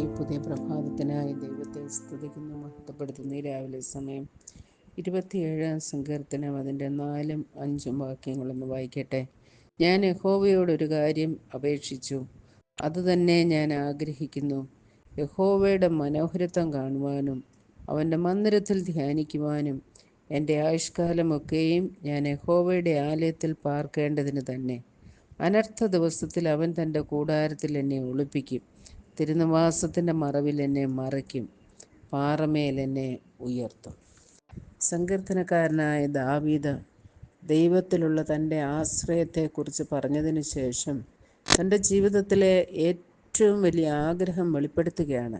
ഈ പുതിയ പ്രഭാതത്തിനായി ദൈവത്തെ സ്തുതിക്കുന്നു മഹത്വപ്പെടുത്തുന്നു. രാവിലെ സമയം ഇരുപത്തിയേഴാം സങ്കീർത്തനം അതിന്റെ നാലും അഞ്ചും വാക്യങ്ങളൊന്ന് വായിക്കട്ടെ. ഞാൻ യഹോവയോടൊരു കാര്യം അപേക്ഷിച്ചു. അതുതന്നെ ഞാൻ ആഗ്രഹിക്കുന്നു. യഹോവയുടെ മനോഹരത്വം കാണുവാനും അവന്റെ മന്ദിരത്തിൽ ധ്യാനിക്കുവാനും എന്റെ ആയുഷ്കാലമൊക്കെയും ഞാൻ യഹോവയുടെ ആലയത്തിൽ പാർക്കേണ്ടതിന് തന്നെ. അനർത്ഥ ദിവസത്തിൽ അവൻ തന്റെ കൂടാരത്തിൽ എന്നെ ഒളിപ്പിക്കും. തിരുനിവാസത്തിന്റെ മറവിൽ എന്നെ മറയ്ക്കും പാറമേൽ എന്നെ ഉയർത്തും. സങ്കീർത്തനക്കാരനായ ദാവീദ് ദൈവത്തിലുള്ള തന്റെ ആശ്രയത്തെക്കുറിച്ച് പറഞ്ഞതിന് ശേഷം തന്റെ ജീവിതത്തിലെ ഏറ്റവും വലിയ ആഗ്രഹം വെളിപ്പെടുത്തുകയാണ്.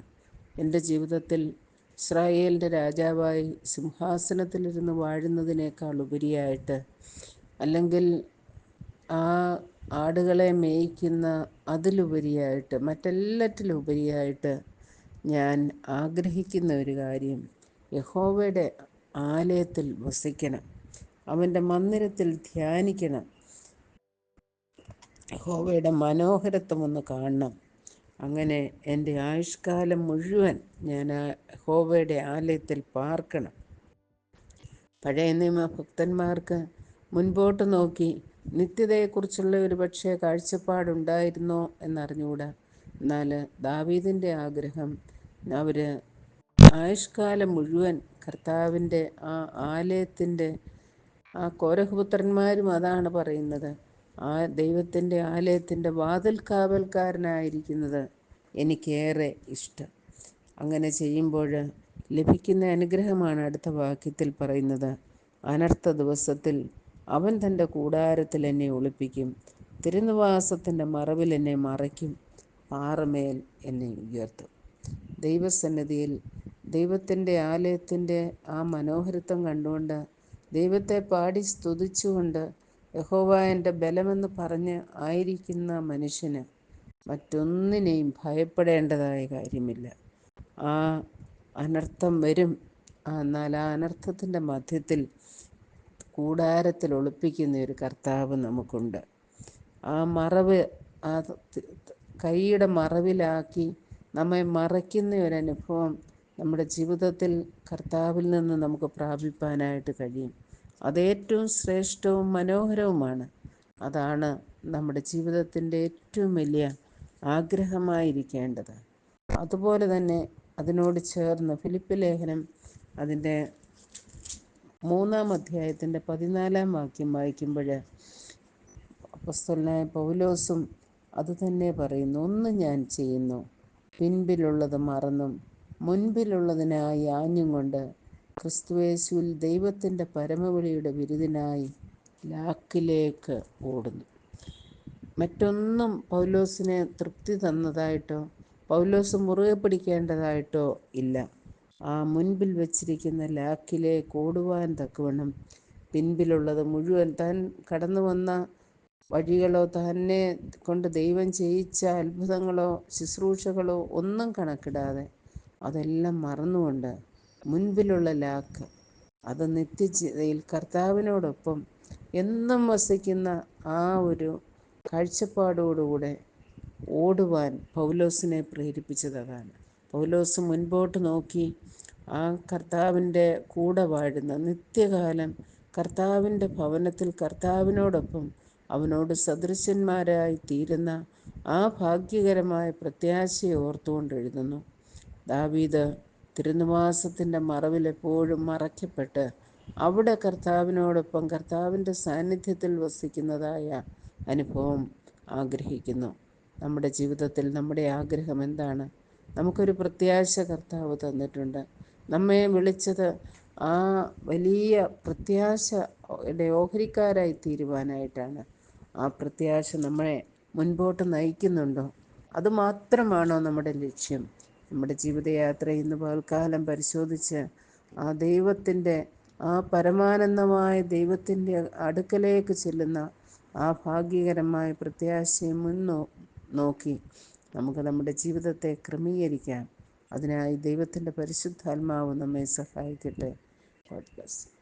എന്റെ ജീവിതത്തിൽ ഇസ്രായേലിന്റെ രാജാവായി സിംഹാസനത്തിലിരുന്ന് വാഴുന്നതിനേക്കാൾ ഉപരിയായിട്ട് അല്ലെങ്കിൽ ആ ആടുകളെ മേയ്ക്കുന്ന അതിലുപരിയായിട്ട് മറ്റെല്ലാറ്റിലും ഉപരിയായിട്ട് ഞാൻ ആഗ്രഹിക്കുന്ന ഒരു കാര്യം യഹോവയുടെ ആലയത്തിൽ വസിക്കണം. അവന്റെ മന്ദിരത്തിൽ ധ്യാനിക്കണം. യഹോവയുടെ മനോഹരത്വം ഒന്ന് കാണണം. അങ്ങനെ എന്റെ ആയുഷ്കാലം മുഴുവൻ ഞാൻ യഹോവയുടെ ആലയത്തിൽ പാർക്കണം. പഴയ നിയമ ഭക്തന്മാർക്ക് മുൻപോട്ട് നോക്കി നിത്യതയെക്കുറിച്ചുള്ള ഒരു പക്ഷേ കാഴ്ചപ്പാടുണ്ടായിരുന്നോ എന്നറിഞ്ഞുകൂടാ. എന്നാൽ ദാവീദിന്റെ ആഗ്രഹം അവർ ആയുഷ്കാലം മുഴുവൻ കർത്താവിന്റെ ആ ആലയത്തിന്റെ ആ കോരഹപുത്രന്മാരും അതാണ് പറയുന്നത്. ആ ദൈവത്തിന്റെ ആലയത്തിന്റെ വാതിൽ കാവൽക്കാരനായിരിക്കുന്നത് എനിക്കേറെ ഇഷ്ടം. അങ്ങനെ ചെയ്യുമ്പോൾ ലഭിക്കുന്ന അനുഗ്രഹമാണ് അടുത്ത വാക്യത്തിൽ പറയുന്നത്. അനർത്ഥ ദിവസത്തിൽ അവൻ തന്റെ കൂടാരത്തിൽ എന്നെ ഒളിപ്പിക്കും. തിരുനിവാസത്തിന്റെ മറവിൽ എന്നെ മറയ്ക്കും. പാറമേൽ എന്നെ ഉയർത്തും. ദൈവസന്നിധിയിൽ ദൈവത്തിന്റെ ആലയത്തിന്റെ ആ മനോഹരിത്വം കണ്ടുകൊണ്ട് ദൈവത്തെ പാടി സ്തുതിച്ചുകൊണ്ട് യഹോവ എന്റെ ബലമെന്ന് പറഞ്ഞ് ആയിരിക്കുന്ന മനുഷ്യന് മറ്റൊന്നിനെയും ഭയപ്പെടേണ്ടതായ കാര്യമില്ല. ആ അനർത്ഥം വരും. എന്നാൽ ആ അനർത്ഥത്തിന്റെ മധ്യത്തിൽ കൂടാരത്തിൽ ഒളിപ്പിക്കുന്ന ഒരു കർത്താവ് നമുക്കുണ്ട്. ആ മറവ് ആ കൈയുടെ മറവിലാക്കി നമ്മെ മറയ്ക്കുന്ന ഒരു അനുഭവം നമ്മുടെ ജീവിതത്തിൽ കർത്താവിൽ നിന്ന് നമുക്ക് പ്രാപിപ്പാനായിട്ട് കഴിയും. അതേറ്റവും ശ്രേഷ്ഠവും മനോഹരവുമാണ്. അതാണ് നമ്മുടെ ജീവിതത്തിന്റെ ഏറ്റവും വലിയ ആഗ്രഹമായിരിക്കേണ്ടത്. അതുപോലെ തന്നെ അതിനോട് ചേർന്ന് ഫിലിപ്പ് ലേഖനം അതിന്റെ മൂന്നാം അധ്യായത്തിന്റെ പതിനാലാം വാക്യം വായിക്കുമ്പോൾ അപ്പസ്തലനായ പൗലോസും അതുതന്നെ പറയുന്നു ഒന്ന് ഞാൻ ചെയ്യുന്നു. പിൻപിലുള്ളത് മറന്നും. മുൻപിലുള്ളതിനായി ആഞ്ഞും കൊണ്ട് ക്രിസ്തുവേശുവിൽ ദൈവത്തിന്റെ പരമവിളിയുടെ ബിരുദിനായി ലാക്കിലേക്ക് ഓടുന്നു. മറ്റൊന്നും പൗലോസിനെ തൃപ്തി തന്നതായിട്ടോ പൗലോസ് മുറുകെ പിടിക്കേണ്ടതായിട്ടോ ഇല്ല. ആ മുൻപിൽ വച്ചിരിക്കുന്ന ലാക്കിലെ കോടുവാൻ തക്കവണ്ണം പിൻപിലുള്ളത് മുഴുവൻ താൻ കടന്നു വന്ന വഴികളോ തന്നെ കൊണ്ട് ദൈവം ചെയ്യിച്ച അത്ഭുതങ്ങളോ ശുശ്രൂഷകളോ ഒന്നും കണക്കിടാതെ അതെല്ലാം മറന്നുകൊണ്ട് മുൻപിലുള്ള ലാക്ക് അത് നിത്യജീതയിൽ കർത്താവിനോടൊപ്പം എന്നും വസിക്കുന്ന ആ ഒരു കാഴ്ചപ്പാടോടുകൂടെ ഓടുവാൻ പൗലോസിനെ പ്രേരിപ്പിച്ചതാണ് പൗലോസ് മുൻപോട്ട് നോക്കി ആ കർത്താവിന്റെ കൂടെ വാഴുന്ന നിത്യകാലം കർത്താവിന്റെ ഭവനത്തിൽ കർത്താവിനോടൊപ്പം അവനോട് സദൃശന്മാരായി തീരുന്ന ആ ഭാഗ്യകരമായ പ്രത്യാശയെ ഓർത്തുകൊണ്ട് എഴുതുന്നു. ദാവീദ് തിരുനിവാസത്തിന്റെ മറവിൽ എപ്പോഴും മറയ്ക്കപ്പെട്ട് അവിടെ കർത്താവിനോടൊപ്പം കർത്താവിന്റെ സാന്നിധ്യത്തിൽ വസിക്കുന്നതായ അനുഭവം ആഗ്രഹിക്കുന്നു. നമ്മുടെ ജീവിതത്തിൽ നമ്മുടെ ആഗ്രഹം എന്താണ്? നമുക്കൊരു പ്രത്യാശ കർത്താവ് തന്നിട്ടുണ്ട്. നമ്മെ വിളിച്ചത് ആ വലിയ പ്രത്യാശയുടെ ഓഹരിക്കാരായി തീരുവാനായിട്ടാണ്. ആ പ്രത്യാശ നമ്മളെ മുൻപോട്ട് നയിക്കുന്നുണ്ടോ? അതുമാത്രമാണോ നമ്മുടെ ലക്ഷ്യം? നമ്മുടെ ജീവിതയാത്ര ഇന്ന് പകൽക്കാലം പരിശോധിച്ച് ആ ദൈവത്തിന്റെ ആ പരമാനന്ദമായ ദൈവത്തിന്റെ അടുക്കലേക്ക് ചെല്ലുന്ന ആ ഭാഗ്യകരമായ പ്രത്യാശയെ മുൻ നോക്കി. നമുക്ക് നമ്മുടെ ജീവിതത്തെ ക്രമീകരിക്കാം. അതിനായി ദൈവത്തിന്റെ പരിശുദ്ധാത്മാവ് നമ്മെ സഹായിക്കട്ടെ. God bless